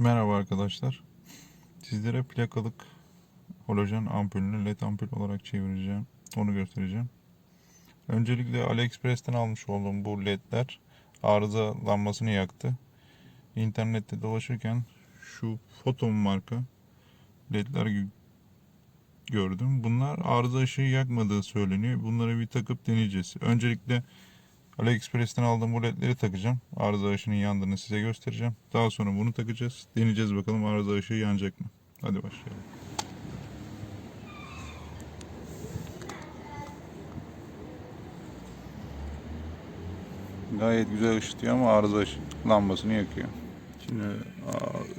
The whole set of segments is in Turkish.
Merhaba arkadaşlar. Sizlere plakalık halojen ampulünü led ampul olarak çevireceğim. Onu göstereceğim. Öncelikle AliExpress'ten almış olduğum bu ledler arıza lambasını yaktı. İnternette dolaşırken şu Photon marka ledler gö- gördüm. Bunlar arıza ışığı yakmadığı söyleniyor. Bunları bir takıp deneyeceğiz. Öncelikle AliExpress'ten aldığım bu ledleri takacağım. Arıza ışığının yandığını size göstereceğim. Daha sonra bunu takacağız. Deneyeceğiz bakalım arıza ışığı yanacak mı? Hadi başlayalım. Gayet güzel ışıtıyor ama arıza ışığı lambasını yakıyor. Şimdi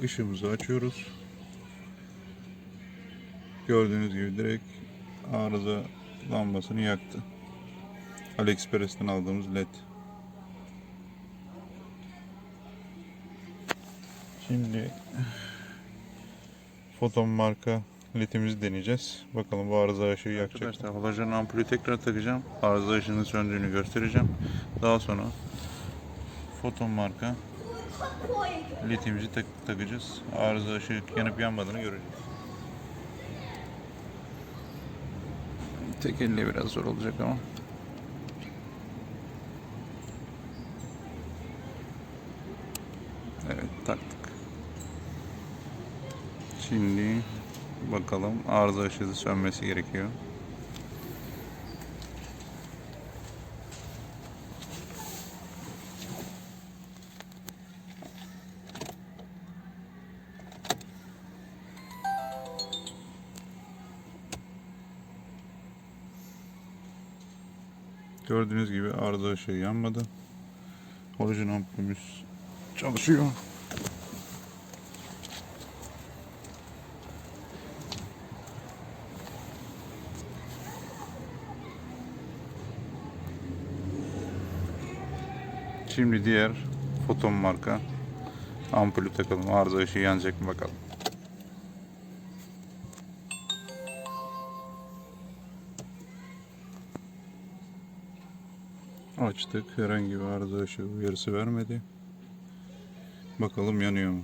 ışığımızı açıyoruz. Gördüğünüz gibi direkt arıza lambasını yaktı. AliExpress'ten aldığımız led. Şimdi Foton marka ledimizi deneyeceğiz. Bakalım bu arıza ışığı yakacak. Arkadaşlar halojen ampulü tekrar takacağım. Arıza ışığının söndüğünü göstereceğim. Daha sonra Foton marka ledimizi tak takacağız. Arıza ışığı yanıp yanmadığını göreceğiz. Tek elle biraz zor olacak ama. Evet taktık. Şimdi bakalım arıza ışığı sönmesi gerekiyor. Gördüğünüz gibi arıza ışığı yanmadı. Orijin ampulümüz çalışıyor. Şimdi diğer foton marka ampulü takalım. Arıza ışığı yanacak mı bakalım. Açtık. Herhangi bir arıza ışığı uyarısı vermedi. Bakalım yanıyor mu?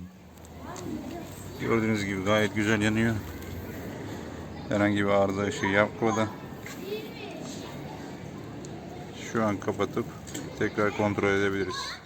Gördüğünüz gibi gayet güzel yanıyor. Herhangi bir arıza ışığı yapmadı. Şu an kapatıp tekrar kontrol edebiliriz.